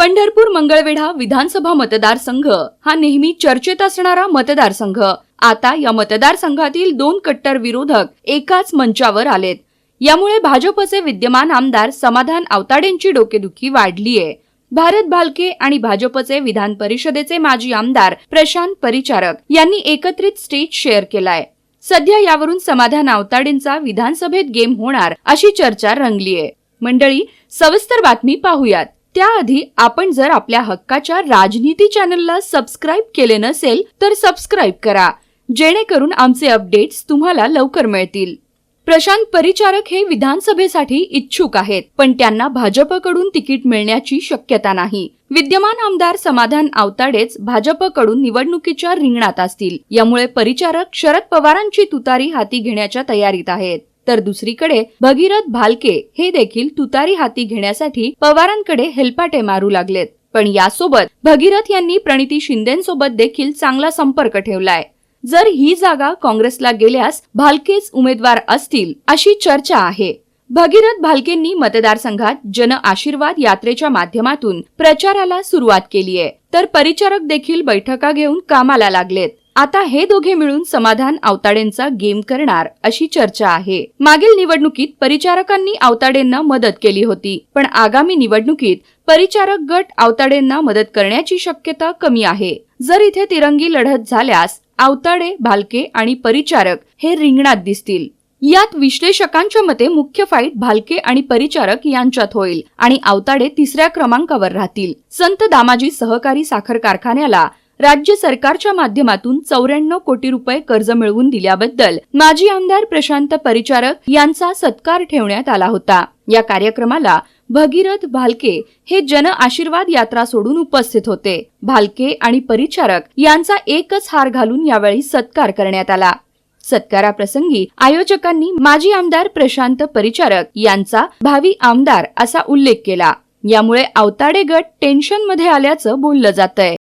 पंढरपूर मंगळवेढा विधानसभा मतदारसंघ हा नेहमी चर्चेत असणारा मतदारसंघ. आता या मतदारसंघातील दोन कट्टर विरोधक एकाच मंचावर आलेत. यामुळे भाजपचे विद्यमान आमदार समाधान आवताडेंची डोकेदुखी वाढलीये. भारत भालके आणि भाजपचे विधान परिषदेचे माजी आमदार प्रशांत परिचारक यांनी एकत्रित स्टेज शेअर केलाय. सध्या यावरून समाधान आवताडेंचा विधानसभेत गेम होणार अशी चर्चा रंगलीये. मंडळी सविस्तर बातमी पाहूयात. त्याआधी आपण जर आपल्या हक्काच्या राजनीती चॅनलला सबस्क्राईब केले नसेल तर सबस्क्राईब करा. जेणेकरून आमचे अपडेट्स तुम्हाला लवकर मिळतील. प्रशांत परिचारक हे विधानसभेसाठी इच्छुक आहेत पण त्यांना भाजपकडून तिकीट मिळण्याची शक्यता नाही. विद्यमान आमदार समाधान आवताडेच भाजपकडून निवडणुकीच्या रिंगणात असतील. यामुळे परिचारक शरद पवारांची तुतारी हाती घेण्याच्या तयारीत आहेत. तर दुसरीकडे भगीरथ भालके हे देखील तुतारी हाती घेण्यासाठी पवारांकडे हेलपाटे मारू लागलेत. पण यासोबत भगीरथ यांनी प्रणिती शिंदेसोबत देखील चांगला संपर्क ठेवलाय. जर ही जागा काँग्रेसला गेल्यास भालकेच उमेदवार असतील अशी चर्चा आहे. भगीरथ भालकेंनी मतदारसंघात जन आशीर्वाद यात्रेच्या माध्यमातून प्रचाराला सुरुवात केली आहे तर परिचारक देखील बैठका घेऊन कामाला लागलेत. आता हे दोघे मिळून समाधान आवताडेंचा गेम करणार अशी चर्चा आहे. मागील निवडणुकीत परिचारकांनी आवताडेंना मदत केली होती पण आगामी निवडणुकीत परिचारक गट आवताडेंना मदत करण्याची शक्यता कमी आहे. जर इथे तिरंगी लढत झाल्यास आवताडे भालके आणि परिचारक हे रिंगणात दिसतील. यात विश्लेषकांच्या मते मुख्य फाईट भालके आणि परिचारक यांच्यात होईल आणि आवताडे तिसऱ्या क्रमांकावर राहतील. संत दामाजी सहकारी साखर कारखान्याला राज्य सरकारच्या माध्यमातून चौऱ्याण्णव कोटी रुपये कर्ज मिळवून दिल्याबद्दल माजी आमदार प्रशांत परिचारक यांचा सत्कार ठेवण्यात आला होता. या कार्यक्रमाला भगीरथ भालके हे जन आशीर्वाद यात्रा सोडून उपस्थित होते. भालके आणि परिचारक यांचा एकच हार घालून यावेळी सत्कार करण्यात आला. सत्काराप्रसंगी आयोजकांनी माजी आमदार प्रशांत परिचारक यांचा भावी आमदार असा उल्लेख केला. यामुळे अवताडे गट टेन्शनमध्ये आल्याचं बोललं जातंय.